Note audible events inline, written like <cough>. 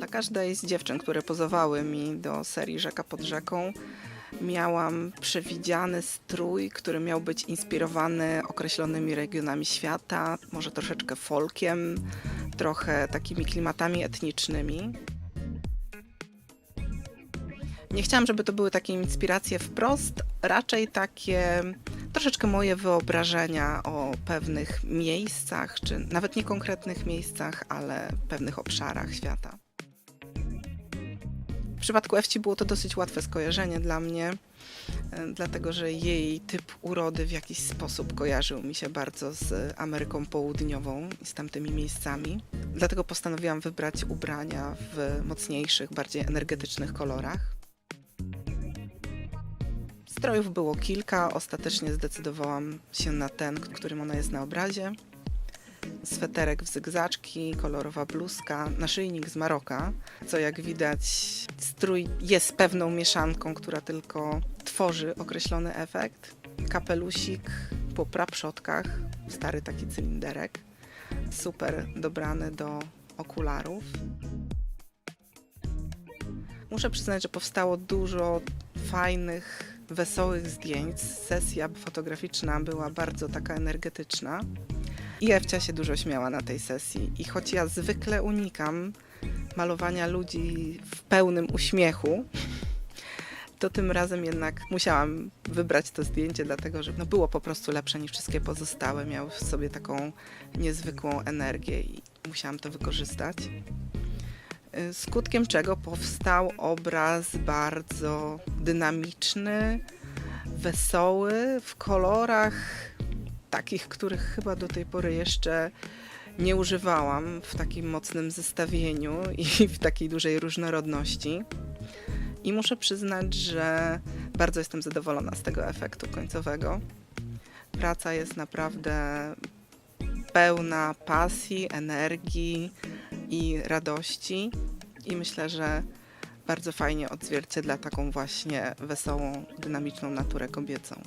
Dla każdej z dziewczyn, które pozowały mi do serii Rzeka pod rzeką, miałam przewidziany strój, który miał być inspirowany określonymi regionami świata, może troszeczkę folkiem, trochę takimi klimatami etnicznymi. Nie chciałam, żeby to były takie inspiracje wprost, raczej takie troszeczkę moje wyobrażenia o pewnych miejscach, czy nawet nie konkretnych miejscach, ale pewnych obszarach świata. Przypadku Ewci było to dosyć łatwe skojarzenie dla mnie, e, dlatego że jej typ urody w jakiś sposób kojarzył mi się bardzo z Ameryką Południową i z tamtymi miejscami. Dlatego postanowiłam wybrać ubrania w mocniejszych, bardziej energetycznych kolorach. Strojów było kilka, ostatecznie zdecydowałam się na ten, którym ona jest na obrazie. Sweterek w zygzaczki, kolorowa bluzka, naszyjnik z Maroka, co jak widać strój jest pewną mieszanką, która tylko tworzy określony efekt. Kapelusik po prapszotkach, stary taki cylinderek, super dobrany do okularów. Muszę przyznać, że powstało dużo fajnych, wesołych zdjęć. Sesja fotograficzna była bardzo taka energetyczna. I Ewcia się dużo śmiała na tej sesji. I choć ja zwykle unikam malowania ludzi w pełnym uśmiechu, to tym razem jednak musiałam wybrać to zdjęcie, dlatego że no było po prostu lepsze niż wszystkie pozostałe. Miały w sobie taką niezwykłą energię i musiałam to wykorzystać. Y, Skutkiem czego powstał obraz bardzo dynamiczny, wesoły, w kolorach takich, których chyba do tej pory jeszcze nie używałam w takim mocnym zestawieniu i <laughs> w takiej dużej różnorodności. I muszę przyznać, że bardzo jestem zadowolona z tego efektu końcowego. Praca jest naprawdę pełna pasji, energii i radości i myślę, że bardzo fajnie odzwierciedla taką właśnie wesołą, dynamiczną naturę kobiecą.